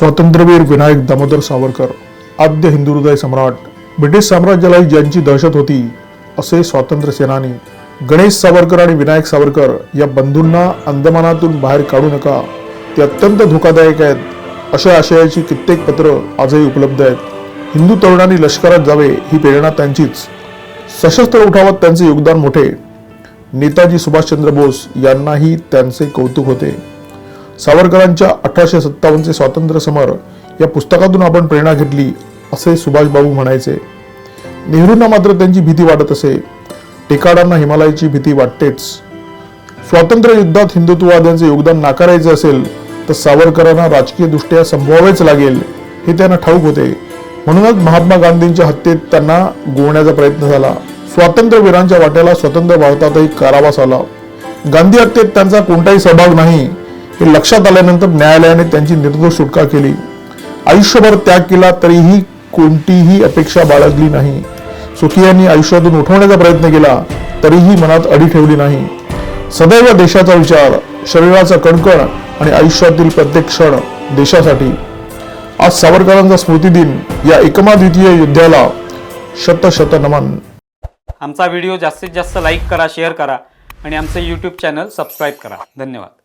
स्वातंत्र्यवीर विनायक दामोदर सावरकर आद्य हिंदू हृदय सम्राट ब्रिटिश साम्राज्याला ज्यांची दहशत होती असे स्वातंत्र्य सेनानी गणेश सावरकर आणि विनायक सावरकर या बंधूंना अंदमानातून बाहेर काढू नका. ते अत्यंत धोकादायक आहेत. अशा आशयाची कित्येक पत्र आजही उपलब्ध आहेत. हिंदू तरुणांनी लष्करात जावे ही प्रेरणा त्यांचीच. सशस्त्र उठावात त्यांचे योगदान मोठे. नेताजी सुभाषचंद्र बोस यांनाही त्यांचे कौतुक होते. सावरकरांच्या अठराशे सत्तावन्नचे स्वातंत्र्य समर या पुस्तकातून आपण प्रेरणा घेतली असे सुभाषबाबू म्हणायचे. नेहरूंना मात्र त्यांची भीती वाटत असे. टेकाडांना हिमालयाची भीती वाटतेच. स्वातंत्र्य युद्धात हिंदुत्ववाद्यांचे योगदान नाकारायचे असेल तर सावरकरांना राजकीयदृष्ट्या संभवावेच लागेल हे त्यांना ठाऊक होते. म्हणूनच महात्मा गांधींच्या हत्येत त्यांना गोवण्याचा प्रयत्न झाला. स्वातंत्र्यवीरांच्या वाट्याला स्वतंत्र भारतातही कारावास आला. गांधी हत्येत त्यांचा कोणताही सहभाग नाही. हे लक्षात आल्यानंतर न्यायालयाने त्यांची निर्दोष सुटका केली. आयुष्यभर त्याग केला तरीही कोणतीही अपेक्षा बाळगली नाही. सुखियांनी आयुष्यातून उठवण्याचा प्रयत्न केला तरीही मनात अडी ठेवली नाही. सदैव देशाचा विचार शरीराचा कणकण आणि आयुष्यातील प्रत्येक क्षण देशासाठी. आज सावरकरांचा स्मृतिदिन या एकमाद्वितीय युद्धाला शत शत नमन आमचा व्हिडिओ जास्तीत जास्त लाईक करा शेअर करा आणि आमचं यूट्यूब चॅनल सबस्क्राईब करा. धन्यवाद.